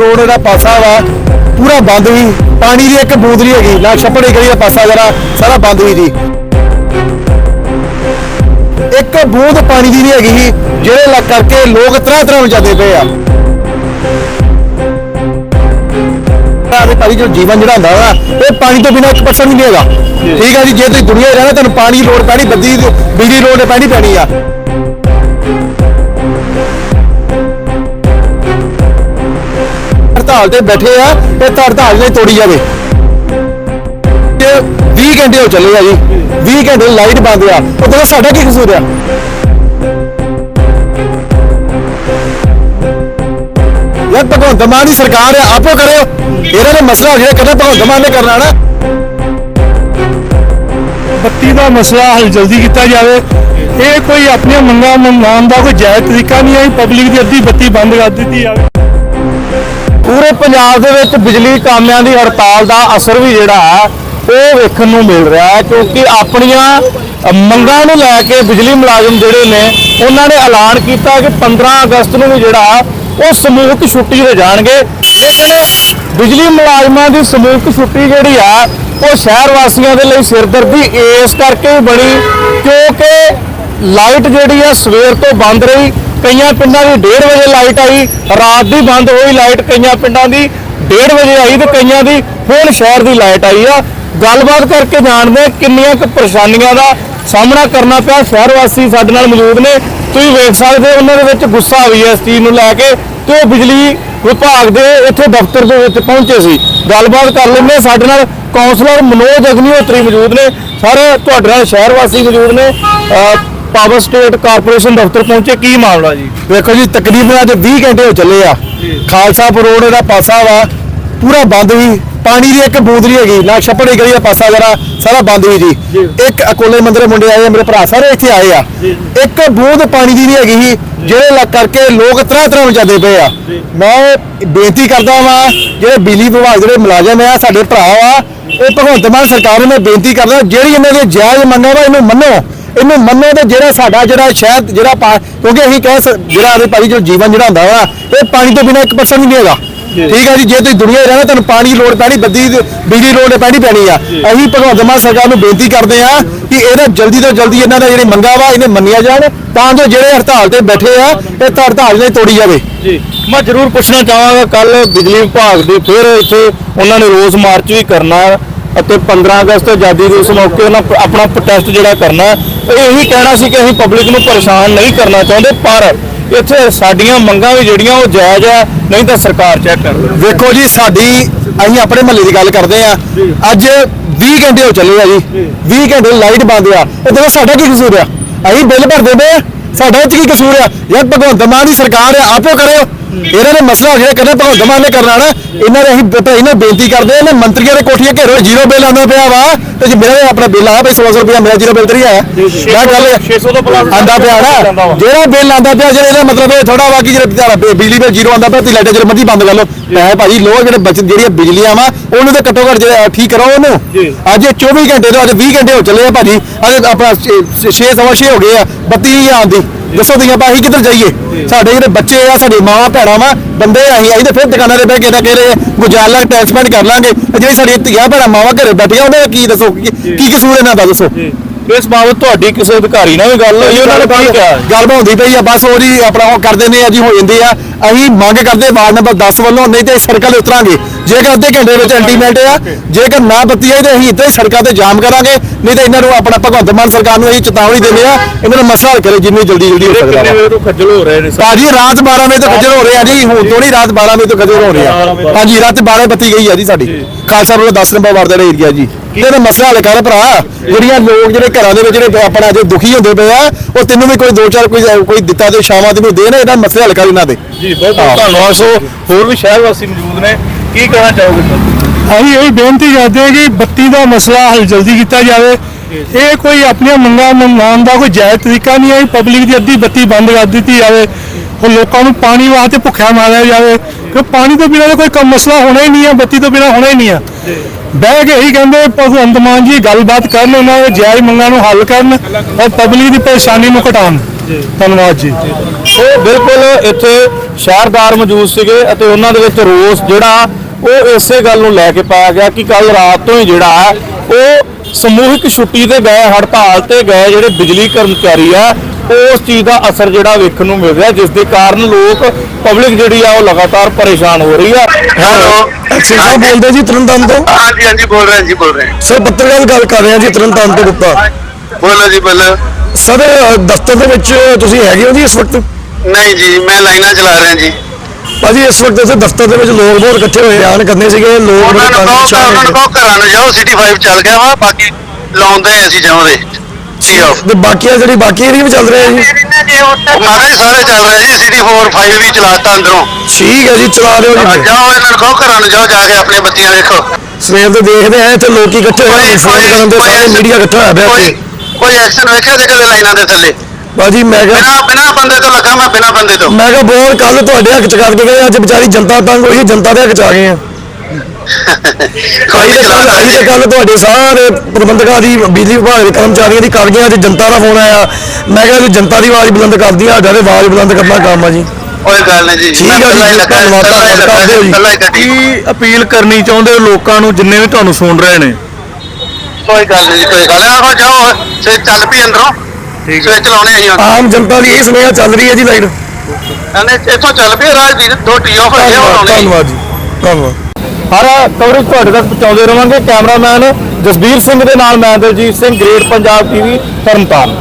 Road ਦਾ ਪਾਸਾ ਵਾ ਪੂਰਾ ਬੰਦ ਹੀ ਪਾਣੀ ਦੀ ਇੱਕ ਬੂੰਦ ਨਹੀਂ ਹੈਗੀ ਨਾ ਛੱਪੜੀ ਗਲੀ ਦਾ ਪਾਸਾ ਜਰਾ ਸਾਰਾ ਬੰਦ ਹੀ ਜੀ। ਇੱਕ ਬੂੰਦ ਪਾਣੀ ਦੀ ਨਹੀਂ ਹੈਗੀ ਜਿਹੜੇ ਲੱਗ ਕਰਕੇ ਲੋਕ ਤਰ੍ਹਾਂ ਤਰ੍ਹਾਂ ਜਾਂਦੇ ਪਏ ਆ। ਆਦੇ ਭਾਈ ਜੋ ਜੀਵਨ ਜਿਹੜਾ ਹੁੰਦਾ ਵਾ ਇਹ ਪਾਣੀ ਤੋਂ ਬਿਨਾਂ ਇੱਕ ਪਰਸਨ ਵੀ ਨਹੀਂ ਹੈਗਾ। ਠੀਕ ਹੈ ਜੀ ਜੇ ਤੁਸੀਂ ਦੁਨੀਆ ਰਹਿਣਾ ਤੁਹਾਨੂੰ ਪਾਣੀ ਦੀ ਲੋੜ ਪੈਣੀ ਬੱਦੀ ਬਿਜਲੀ ਲੋੜ ਪੈਣੀ ਪੈਣੀ ਆ। ਹੜਤਾਲ ਤੇ ਬੈਠੇ ਆ ਇਹ ਤਾਂ ਹੜਤਾਲ ਨਹੀਂ ਤੋੜੀ ਜਾਵੇ। ਤੇ 20 ਘੰਟੇ ਹੋ ਚੱਲੇ ਆ ਜੀ। 20 ਘੰਟੇ ਲਾਈਟ ਬੰਦ ਆ। ਉਹ ਤਾਂ ਸਾਡਾ ਕੀ ਕਸੂਰ ਆ। ਯਾਰ ਭਗਵੰਤ ਮਾਨ ਦੀ ਸਰਕਾਰ ਆ, ਆਪੋ ਕਰਿਓ ਇਹਨਾਂ ਨੇ ਮਸਲਾ ਜਿਹੜਾ ਕਦੇ ਭਗਵੰਤ ਮਾਨ ਨੇ ਕਰਨਾ ਨਾ। ਬੱਤੀ ਦਾ ਮਸਲਾ ਹੱਲ ਜਲਦੀ ਕੀਤਾ ਜਾਵੇ। ਇਹ ਕੋਈ ਆਪਣੀਆਂ ਮੰਗਾਂ ਮਨਾਉਣ ਦਾ ਕੋਈ ਜਾਇਜ਼ ਤਰੀਕਾ ਨਹੀਂ ਹੈ। ਪਬਲਿਕ ਦੀ ਅੱਧੀ ਬੱਤੀ ਬੰਦ ਕਰ ਦਿੱਤੀ ਜਾਵੇ। ਪੂਰੇ ਪੰਜਾਬ ਦੇ ਵਿੱਚ ਬਿਜਲੀ ਕਾਮਿਆਂ ਦੀ ਹੜਤਾਲ ਦਾ ਅਸਰ ਵੀ ਜਿਹੜਾ ਹੈ, ਉਹ ਵੇਖਣ ਨੂੰ ਮਿਲ ਰਿਹਾ ਹੈ, ਕਿਉਂਕਿ ਆਪਣੀਆਂ ਮੰਗਾਂ ਨੂੰ ਲੈ ਕੇ ਬਿਜਲੀ ਮੁਲਾਜ਼ਮ ਜਿਹੜੇ ਨੇ, ਉਹਨਾਂ ਨੇ ਐਲਾਨ ਕੀਤਾ ਕਿ 15 ਅਗਸਤ ਨੂੰ ਵੀ ਜਿਹੜਾ ਉਹ ਸਮੂਹਿਕ ਛੁੱਟੀ ਤੇ ਜਾਣਗੇ। ਲੇਕਿਨ ਬਿਜਲੀ ਮੁਲਾਜ਼ਮਾਂ ਦੀ ਸਮੂਹਿਕ ਛੁੱਟੀ ਜਿਹੜੀ ਆ ਉਹ ਸ਼ਹਿਰ ਵਾਸੀਆਂ ਦੇ ਲਈ ਸਿਰਦਰਦੀ, ਇਸ ਕਰਕੇ ਬਣੀ, ਕਿਉਂਕਿ ਲਾਈਟ ਜਿਹੜੀ ਆ ਸਵੇਰ ਤੋਂ ਬੰਦ ਰਹੀ ਕਈਆਂ ਪਿੰਡਾਂ ਦੀ 1:30 ਵਜੇ ਲਾਈਟ ਆਈ, ਰਾਤ ਦੀ ਬੰਦ ਹੋਈ ਲਾਈਟ ਕਈਆਂ ਪਿੰਡਾਂ ਦੀ 1:30 ਵਜੇ ਆਈ ਤੇ ਕਈਆਂ ਦੀ ਹੁਣ ਸ਼ਹਿਰ ਦੀ ਲਾਈਟ ਆਈ ਆ। ਗੱਲਬਾਤ ਕਰਕੇ ਜਾਣਦੇ ਕਿੰਨੀਆਂ ਕੁ ਪਰੇਸ਼ਾਨੀਆਂ ਦਾ ਸਾਹਮਣਾ ਕਰਨਾ ਪਿਆ। ਸ਼ਹਿਰ ਵਾਸੀ ਸਾਡੇ ਨਾਲ ਮੌਜੂਦ ਨੇ। ਤੁਸੀਂ ਵੇਖ ਸਕਦੇ ਹੋ ਉਹਨਾਂ ਦੇ ਵਿੱਚ ਗੁੱਸਾ ਵੀ ਹੈ ਇਸ ਚੀਜ਼ ਨੂੰ ਲੈ ਕੇ ਤੇ ਉਹ ਬਿਜਲੀ ਵਿਭਾਗ ਦੇ ਇੱਥੇ ਦਫ਼ਤਰ ਦੇ ਵਿੱਚ ਪਹੁੰਚੇ ਸੀ। ਗੱਲਬਾਤ ਕਰ ਲੈਂਦੇ ਸਾਡੇ ਨਾਲ ਕਾਉਂਸਲਰ ਮਨੋਜ ਅਗਨੀਹੋਤਰੀ ਮੌਜੂਦ ਨੇ। ਸਾਰੇ ਤੁਹਾਡੇ ਨਾਲ ਸ਼ਹਿਰ ਵਾਸੀ ਮੌਜੂਦ ਨੇ। ਪਾਵਰ ਸਟੇਟ ਕਾਰਪੋਰੇਸ਼ਨ ਦਫ਼ਤਰ ਪਹੁੰਚੇ ਕੀ ਮਾਮਲਾ ਜੀ? ਵੇਖੋ ਜੀ ਤਕਰੀਬਨ ਅੱਜ 20 ਘੰਟੇ ਹੋ ਚੱਲੇ ਆ। ਖਾਲਸਾਪੁਰ ਰੋਡ ਦਾ ਪਾਸਾ ਵਾ ਪੂਰਾ ਬੰਦ ਹੀ ਪਾਣੀ ਦੀ ਇੱਕ ਬੂੰਦ ਨਹੀਂ ਹੈਗੀ ਨਾ ਛੱਪੜੀ ਗਲੀ ਦਾ ਪਾਸਾ ਜਰਾ ਸਾਰਾ ਬੰਦ ਹੀ ਜੀ। ਇੱਕ ਅਕੋਲੇ ਮੰਦਰੇ ਮੁੰਡੇ ਆਏ ਆ, ਮੇਰੇ ਭਰਾ ਸਾਰੇ ਇੱਥੇ ਆਏ ਆ। ਇੱਕ ਬੂੰਦ ਪਾਣੀ ਦੀ ਨਹੀਂ ਹੈਗੀ ਸੀ, ਜਿਹੜੇ ਲੱਗ ਕਰਕੇ ਲੋਕ ਤਰ੍ਹਾਂ ਤਰ੍ਹਾਂ ਨੂੰ ਜਾਂਦੇ ਪਏ ਆ। ਮੈਂ ਬੇਨਤੀ ਕਰਦਾ ਵਾਂ ਜਿਹੜੇ ਬਿਜਲੀ ਵਿਭਾਗ ਜਿਹੜੇ ਮੁਲਾਜ਼ਮ ਆ ਸਾਡੇ ਭਰਾ ਆ ਇਹ ਭਗਵੰਤ ਮਾਨ ਸਰਕਾਰ ਨੂੰ ਮੈਂ ਬੇਨਤੀ ਕਰਦਾ ਜਿਹੜੀ ਇਹਨਾਂ ਦੀ ਜਾਇਜ਼ ਮੰਨੋ ਵਾ ਇਹਨੂੰ ਮੰਨੋ। ਇਹਨੂੰ ਮੰਨੋ ਤੇ ਜਿਹੜਾ ਸਾਡਾ ਜਿਹੜਾ ਸ਼ਹਿਦ ਜਿਹੜਾ ਪਾ- ਕਿਉਂਕਿ ਅਸੀਂ ਕਹਿ ਜਿਹੜਾ ਆਦੇ ਭਾਈ ਜੋ ਜੀਵਨ ਜਿਹੜਾ ਹੁੰਦਾ ਵਾ ਇਹ ਪਾਣੀ ਤੋਂ ਬਿਨਾਂ 1% ਵੀ ਨਹੀਂ ਹੈਗਾ। ਠੀਕ ਹੈ ਜੀ ਜੇ ਤੁਸੀਂ ਦੁਨੀਆ ਰਹਿਣਾ ਤੁਹਾਨੂੰ ਪਾਣੀ ਲੋੜ ਪੈਣੀ ਬੱਦੀ ਬਿਜਲੀ ਲੋੜ ਪੈਣੀ ਪੈਣੀ ਆ। ਅਸੀਂ ਭਗਵੰਤ ਮਾਨ ਸਰਕਾਰ ਨੂੰ ਬੇਨਤੀ ਕਰਦੇ ਆ ਕਿ ਇਹਦਾ ਜਲਦੀ ਤੋਂ ਜਲਦੀ ਇਹਨਾਂ ਦਾ ਜਿਹੜੀ ਮੰਗਾ ਵਾ ਇਹਨੇ ਮੰਨੀਆਂ ਜਾਣ ਤਾਂ ਜੋ ਜਿਹੜੇ ਹੜਤਾਲ ਤੇ ਬੈਠੇ ਆ ਇਹ ਤਾਂ ਹੜਤਾਲ ਨਹੀਂ ਤੋੜੀ ਜਾਵੇ। ਜੀ। ਮੈਂ ਜ਼ਰੂਰ ਪੁੱਛਣਾ ਚਾਹਾਂਗਾ ਕੱਲ ਬਿਜਲੀ ਵਿਭਾਗ ਦੇ ਫਿਰ ਇੱਥੇ ਉਹਨਾਂ ਨੇ ਰੋਸ ਮਾਰਚ ਵੀ ਕਰਨਾ ਅਤੇ 15 ਅਗਸਤ ਆਜ਼ਾਦੀ ਦਿਵਸ ਮੌਕੇ ਉਹਨਾਂ ਆਪਣਾ ਪ੍ਰੋਟੈਸਟ ਜਿਹੜਾ ਕਰਨਾ ਇਹ ਇਹੀ ਕਹਿਣਾ ਸੀ ਕਿ ਅਸੀਂ ਪਬਲਿਕ ਨੂੰ ਪਰੇਸ਼ਾਨ ਨਹੀਂ ਕਰਨਾ ਚਾਹੁੰਦੇ ਪਰ ਇੱਥੇ ਸਾਡੀਆਂ ਮੰਗਾਂ ਵੀ ਜਿਹੜੀਆਂ ਉਹ ਜਾਇਜ਼ ਆ ਨਹੀਂ ਤਾਂ ਸਰਕਾਰ ਚੈੱਕ ਕਰ ਵੇਖੋ ਜੀ ਸਾਡੀ ਅਸੀਂ ਆਪਣੇ ਮਹੱਲੇ ਦੀ ਗੱਲ ਕਰਦੇ ਆ ਅੱਜ 20 ਘੰਟੇ ਹੋ ਚੱਲੇ ਆ ਜੀ। 20 ਘੰਟੇ ਲਾਈਟ ਬੰਦ ਆ। ਇਹ ਦੇਖੋ ਸਾਡਾ ਕੀ ਕਸੂਰ ਆ? ਅਸੀਂ ਬਿੱਲ ਭਰਦੇ ਪਏ ਸਾਡਾ 'ਚ ਕੀ ਕਸੂਰ ਆ? ਯਾਰ ਭਗਵੰਤ ਮਾਨ ਦੀ ਸਰਕਾਰ ਆ ਆਪੋ ਕਰਿਓ। ਇਹਨਾਂ ਦੇ ਮਸਲਾ ਜਿਹੜਾ ਕਦੇ ਭਗਵੰਤ ਮਾਨ ਨੇ ਕਰਨਾ ਨਾ ਇਹਨਾਂ ਦੇ ਅਸੀਂ ਬ- ਇਹਨਾਂ ਬੇਨਤੀ ਕਰਦੇ ਆ ਨੇ ਮੰਤਰੀਆਂ ਦੇ ਕੋਠੀਆਂ ਘੇਰੋ ਜ਼ੀਰੋ ਬਿੱਲ ਆਉਂਦਾ ਪਿਆ ਵਾ ਤੇ ਜੇ ਮੇਰਾ ਆਪਣਾ ਬਿੱਲ ਆਇਆ ਬਈ 1600 ਰੁਪਇਆ ਮੇਰਾ ਜ਼ੀਰੋ ਬਿੱਲ ਤੇ ਨਹੀਂ ਆਇਆ। ਮੈਂ ਗੱਲ 600 ਤੋਂ ਪਲੱਸ ਆਂਦਾ ਪਿਆ ਨਾ ਜਿਹੜਾ ਬਿੱਲ ਆਂਦਾ ਪਿਆ ਜਿਹੜਾ ਇਹਦਾ ਮਤਲਬ ਇਹ ਥੋੜਾ ਵਾ ਕਿ ਜਿਹੜਾ ਬਿਜਲੀ ਬਿੱਲ ਜ਼ੀਰੋ ਆਂਦਾ ਪਿਆ ਤੇ ਲਾਈਟਾਂ ਜਿਹੜੇ ਮਰਜ਼ੀ ਬੰਦ ਕਰ ਲਓ। ਪੈਸੇ ਭਾਜੀ ਲੋਕ ਜਿਹੜੇ ਬਚਤ ਜਿਹੜੀਆਂ ਬਿਜਲੀਆਂ ਵਾ ਉਹਨੂੰ ਤੇ ਘੱਟੋ ਘੱਟ ਜਿਹੜਾ ਠੀਕ ਕਰੋ ਉਹਨੂੰ। ਅੱਜ ਇਹ 24 ਘੰਟੇ ਤੋਂ ਅੱਜ 20 ਘੰਟੇ ਹੋ ਚੱਲੇ ਆ ਭਾਜੀ ਅੱਜ ਆਪਣਾ 6 ਸਵਾ 6 ਹੋ ਗਏ ਆ ਬੱਤੀ ਨਹੀਂ ਆਉਂਦੀ। ਦੱਸੋ ਤੁਸੀਂ ਆਪਾਂ ਅਸੀਂ ਕਿੱਧਰ ਜਾਈਏ? ਸਾਡੇ ਜਿਹੜੇ ਬੱਚੇ ਆ, ਸਾਡੇ ਮਾਵਾਂ, ਭੈਣਾਂ ਵਾ, ਬੰਦੇ ਆ ਅਸੀਂ ਅਸੀਂ ਤੇ ਫਿਰ ਦੁਕਾਨਾਂ ਤੇ ਬਹਿ ਕੇ ਨਾ ਕਹਿ ਰਹੇ ਗੁਜ਼ਾਰ ਲਾਂਗੇ ਟੈਕਸ ਪੈਡ ਕਰ ਲਾਂਗੇ। ਜਿਹੜੀ ਸਾਡੀ ਧੀਆਂ, ਭੈਣਾਂ, ਮਾਵਾਂ ਘਰੇ ਬੈਠੀਆਂ ਉਹਨਾਂ ਦਾ ਕੀ ਦੱਸੋ? ਕੀ ਕਸੂਰ ਇਹਨਾਂ ਦਾ ਦੱਸੋ? ਇਸ ਬਾਬਤ ਤੁਹਾਡੀ ਕਿਸੇ ਅਧਿਕਾਰੀ ਨਾਲ ਵੀ ਗੱਲ ਹੋਈ ਉਹਨਾਂ ਨੇ ਕੀ ਕਿਹਾ? ਗੱਲ ਬਣਾਉਂਦੀ ਪਈ ਆ ਬਸ ਉਹਦੀ ਆਪਣਾ ਉਹ ਕਰ ਦਿੰਦੇ ਆ ਜੀ ਹੋ ਜਾਂਦੇ ਆ। ਅਸੀਂ ਮੰਗ ਕਰਦੇ ਵਾਰਡ ਨੰਬਰ 10 ਵੱਲੋਂ ਨਹੀਂ ਤੇ ਸੜਕਾਂ ਤੇ ਉਤਰਾਂਗੇ। ਜੇਕਰ ਅੱਧੇ ਘੰਟੇ ਵਿੱਚ ਅਲਟੀਮੇਟ ਆ ਜੇਕਰ ਨਾ ਬੱਤੀ ਆਈ ਤੇ ਅਸੀਂ ਇੱਥੇ ਸੜਕਾਂ ਤੇ ਜਾਮ ਕਰਾਂਗੇ। ਨਹੀਂ ਤੇ ਇਹਨਾਂ ਨੂੰ ਆਪਣਾ ਭਗਵੰਤ ਮਾਨ ਸਰਕਾਰ ਨੂੰ ਅਸੀਂ ਚੇਤਾਵਨੀ ਦਿੰਦੇ ਆ ਇਹਨਾਂ ਨੂੰ ਮਸਲਾ ਹੱਲ ਕਰੇ ਜਿੰਨੀ ਜਲਦੀ ਜਲਦੀ ਹੋ ਸਕਦਾ ਕਿੰਨੇ। ਵਜੇ ਤੋਂ ਖੱਜਲ ਹੋ ਰਹੇ ਨੇ ਸਰ? ਭਾਜੀ ਰਾਤ 12 ਵਜੇ ਤੋਂ ਖੱਜਲ ਹੋ ਰਹੇ ਆ ਜੀ ਹੁਣ ਤੋਂ ਨਹੀਂ ਰਾਤ 12 ਵਜੇ ਤੋਂ ਖੱਜਲ ਹੋ ਰਹੇ ਆ। ਹਾਂਜੀ ਰਾਤ 12 ਬੱਤੀ ਗਈ ਆ ਜੀ ਸਾਡੀ। ਖਾਲਸਾ ਰੋਡ 10 ਨੰਬਰ ਵਾਰਡ ਦਾ ਏਰੀਆ ਜੀ। ਇਹਦਾ ਮਸਲਾ ਹੱਲ ਕਰ ਭਰਾ? ਜਿਹੜੀਆਂ ਲੋਕ ਜਿਹੜੇ ਘਰਾਂ ਦੇ ਵਿੱਚ ਜਿਹੜੇ ਆਪਣਾ ਜੇ ਦੁਖੀ ਹੁੰਦੇ ਪਏ ਆ ਉਹ ਤੈਨੂੰ ਵੀ ਕੋਈ ਦੋ ਚਾਰ ਕੋਈ ਕੋਈ ਦਿੱਤਾ ਤੇ ਸ਼ਾਮਾਂ ਤੈਨੂੰ ਦੇਣ ਇਹਦਾ ਮਸਲਾ ਹੱਲ ਕਰ ਇਹਨਾਂ ਦੇ। ਜੀ ਬਹੁਤ ਬਹੁਤ ਧੰਨਵਾਦ। ਸੋ ਹੋਰ ਵੀ ਸ਼ਹਿਰ ਵਾਸੀ ਮੌਜੂਦ ਨੇ ਕੀ ਕਹਿਣਾ ਚਾਹੋਗੇ? ਸਰ ਅਸੀਂ ਇਹ ਬੇਨਤੀ ਕਰਦੇ ਹਾਂ ਕਿ ਬੱਤੀ ਦਾ ਮਸਲਾ ਹੱਲ ਜਲਦੀ ਕੀਤਾ ਜਾਵੇ। ਇਹ ਕੋਈ ਆਪਣੀਆਂ ਮੰਗਾਂ ਮਨਾਉਣ ਦਾ ਕੋਈ ਜਾਇਜ਼ ਤਰੀਕਾ ਨਹੀਂ ਹੈ ਪਬਲਿਕ ਦੀ ਅੱਧੀ ਬੱਤੀ ਬੰਦ ਕਰ ਦਿੱਤੀ ਜਾਵੇ। ਉਹ ਲੋਕਾਂ ਨੂੰ ਪਾਣੀ ਵਾਸਤੇ ਭੁੱਖਿਆ ਮਾਰਿਆ ਜਾਵੇ। ਕਿ ਪਾਣੀ ਤੋਂ ਬਿਨਾਂ ਤਾਂ ਕੋਈ ਕੰਮ ਮਸਲਾ ਹੋਣਾ ਹੀ ਨਹੀਂ ਹੈ ਬੱਤੀ ਤੋਂ ਬਿਨਾਂ ਹੋਣਾ ਹੀ ਨਹੀਂ ਹੈ। ਬਹਿ ਕੇ ਇਹੀ ਕਹਿੰਦੇ ਭਗਵੰਤ ਮਾਨ ਜੀ ਗੱਲਬਾਤ ਕਰਨ ਉਹਨਾਂ ਦੇ ਜਾਇਜ਼ ਮੰਗਾਂ ਨੂੰ ਹੱਲ ਕਰਨ ਔਰ ਪਬਲਿਕ ਦੀ ਪਰੇਸ਼ਾਨੀ ਨੂੰ ਘਟਾਉਣ। ਧੰਨਵਾਦ ਜੀ। ਉਹ ਬਿਲਕੁਲ ਇੱਥੇ ਸ਼ਹਿਰਦਾਰ ਮੌਜੂਦ ਸੀਗੇ ਅਤੇ ਉਹਨਾਂ ਦੇ ਵਿੱਚ ਰੋਸ ਜਿਹੜਾ ਉਹ ਇਸੇ ਗੱਲ ਨੂੰ ਲੈ ਕੇ ਪਾਇਆ ਗਿਆ ਕਿ ਕੱਲ ਰਾਤ ਤੋਂ ਹੀ ਜਿਹੜਾ ਹੈ ਉਹ ਸਮੂਹਿਕ ਛੁੱਟੀ ਤੇ ਗਏ ਹੜਤਾਲ ਤੇ ਗਏ ਜਿਹੜੇ ਬਿਜਲੀ ਕਰਮਚਾਰੀ ਆ ਉਸ ਚੀਜ਼ ਦਾ ਅਸਰ ਜਿਹੜਾ ਵੇਖਣ ਨੂੰ ਮਿਲ ਰਿਹਾ ਜਿਸ ਦੇ ਕਾਰਨ ਲੋਕ ਪਬਲਿਕ ਜਿਹੜੀ ਆ ਉਹ ਲਗਾਤਾਰ ਪਰੇਸ਼ਾਨ ਹੋ ਰਹੀ ਆ। ਹੈਲੋ ਐਕਸ਼ਨ ਸਾਹਿਬ ਬੋਲਦੇ ਜੀ ਤਰਨਤਾਰਨ ਤੋਂ? ਹਾਂਜੀ ਹਾਂਜੀ ਬੋਲ ਰਹੇ ਜੀ ਬੋਲ ਰਹੇ ਸਰ ਪੱਤਰਕਾਰ ਗੱਲ ਕਰ ਰਹੇ ਹਾਂ ਜੀ ਤਰਨਤਾਰਨ ਤੋਂ ਗੁਪਤਾ। ਬੋਲੋ ਜੀ ਬੋਲੋ। ਸਰ ਦਫ਼ਤਰ ਦੇ ਵਿੱਚ ਤੁਸੀਂ ਹੈਗੇ ਹੋ ਜੀ ਇਸ ਵਕਤ? ਨਹੀਂ ਜੀ ਮੈਂ ਲਾਈਨਾਂ ਚਲਾ ਰਿਹਾ ਜੀ। ਭਾਜੀ ਇਸ ਵਕਤ ਇੱਥੇ ਦਫ਼ਤਰ ਦੇ ਵਿੱਚ ਲੋਕ ਬਹੁਤ ਇਕੱਠੇ ਹੋਏ ਬਿਆਨ ਕਰਨੇ ਸੀਗੇ ਲੋਕ ਉਹਨਾਂ ਨੂੰ ਕਹੋ ਘਰਾਂ ਜਾਓ ਸਿਟੀ 5 ਚੱਲ ਗਿਆ ਵਾ ਬਾਕੀ ਲਾਉਂਦੇ ਅਸੀਂ ਜਾਵਾਂਗੇ। ਆਫ ਤੇ ਬਾਕੀ ਆ ਜਿਹੜੀ ਬਾਕੀ ਏਰੀਆ ਵੀ ਚੱਲ ਰਿਹਾ ਜੀ। ਮਾਰੇ ਸਾਰੇ ਚੱਲ ਰਹੇ ਜੀ ਸਿਟੀ 4 5 ਵੀ ਚਲਾਤਾ ਅੰਦਰੋਂ। ਠੀਕ ਹੈ ਜੀ ਚਲਾ ਲਿਓ ਜੀ। ਫਿਰ। ਜਾਓ ਇਹਨਾਂ ਨੂੰ ਕਹੋ ਘਰਾਂ ਨੂੰ ਜਾਓ ਜਾ ਕੇ ਆਪਣੀਆਂ ਬੱਤੀਆਂ ਵੇਖੋ। ਸਵੇਰ ਦੇ ਦੇਖਦੇ ਆ ਇੱਥੇ ਲੋਕੀ ਇਕੱਠੇ ਹੋਏ ਨੇ ਫੋਨ ਕਰਨ ਦੇ ਸਾਰੇ ਮੀਡੀਆ ਇਕੱਠਾ ਹੋਇਆ ਪਿਆ ਕੋਈ ਇੱਥੇ। ਕੋਈ ਐਕਸ਼ਨ ਵੇਖਿਆ ਤੇ ਕਦੇ ਲਾਈਨਾਂ ਦੇ ਥੱਲੇ? ਭਾਜੀ ਮੈਂ ਕਿਹਾ ਬਿਨਾ ਬਿਨਾ ਬੰਦੇ ਤੋਂ ਲੱਗਾ ਮੈਂ ਬਿਨਾ ਬੰਦੇ ਤੋਂ। ਮੈਂ ਕਿਹਾ ਬੋਲ ਕੱਲ ਤੁਹਾਡੇ ਹੱਕ ਚ ਕਰਕੇ ਗਏ ਅੱਜ ਵਿਚਾਰੀ ਜਨਤਾ ਤੰਗ ਹੋਈ ਜਨਤਾ ਦੇ ਹੱਕ ਚ ਆ ਗਏ ਆ। ਚਲਾ ਤਾਂ ਕੱਲ ਅਸੀਂ ਤਾਂ ਕੱਲ ਤੁਹਾਡੇ ਸਾਰੇ ਪ੍ਰਬੰਧਕਾਂ ਦੀ ਬਿਜਲੀ ਵਿਭਾਗ ਦੇ ਕਰਮਚਾਰੀਆਂ ਦੀ ਗਏ ਅੱਜ ਜਨਤਾ ਦਾ ਫੋਨ ਆਇਆ। ਮੈਂ ਕਿਹਾ ਜੇ ਜਨਤਾ ਦੀ ਆਵਾਜ਼ ਬੁਲੰਦ ਕਰਦੀ ਆ ਸਾਡਾ ਆਵਾਜ਼ ਬੁਲੰਦ ਕਰਨਾ ਕੰਮ ਆ ਜੀ। ਕੋਈ ਗੱਲ ਨਹੀਂ ਜੀ। ਠੀਕ ਆ ਜੀ, ਹੀ ਧੰਨਵਾਦ, ਹੀ ਧੰਨਵਾਦ ਕਰਦੇ ਹੋ ਜੀ। ਹੀ ਕੀ ਅਪੀਲ ਕਰਨੀ ਚਾਹੁੰਦੇ ਹੋ ਲੋਕਾਂ ਨੂੰ ਜਿੰਨੇ ਵੀ ਤੁਹਾਨੂੰ ਸੁਣ ਰਹੇ ਨੇ? ਕੋਈ ਗੱਲ ਨਹੀਂ ਕੋਈ ਗੱਲ ਨਹੀਂ। ਆਹੋ ਜਾਓ ਸੇ ਚੱਲ ਪਈ ਅੰਦਰੋਂ। ਠੀਕ ਸਵਿਚ ਲਾਉਣੇ ਅਸੀਂ ਹੁਣ। ਆਮ ਜਨਤਾ ਦੀ ਇਹ ਸੁਨੇਹਾ ਚੱਲ ਰਹੀ ਹੈ ਜੀ ਲਾਈਨ ਕਹਿੰਦੇ ਇੱਥੋਂ ਚੱਲ ਪਈ ਰਾਜਵੀਰ ਦੋ ਟੀ ਆਫ ਹੋਏ ਧੰਨਵਾਦ ਜੀ ਧੰਨਵਾਦ। ਹਰ ਕਵਰੇਜ ਤੁਹਾਡੇ ਤੱਕ ਪਹੁੰਚਾਉਂਦੇ ਰਵਾਂਗੇ। ਕੈਮਰਾਮੈਨ ਜਸਬੀਰ ਸਿੰਘ ਦੇ ਨਾਲ ਮੈਂ ਦਲਜੀਤ ਸਿੰਘ ਗ੍ਰੇਟ ਪੰਜਾਬ ਟੀਵੀ ਤਰਨਤਾਰਨ।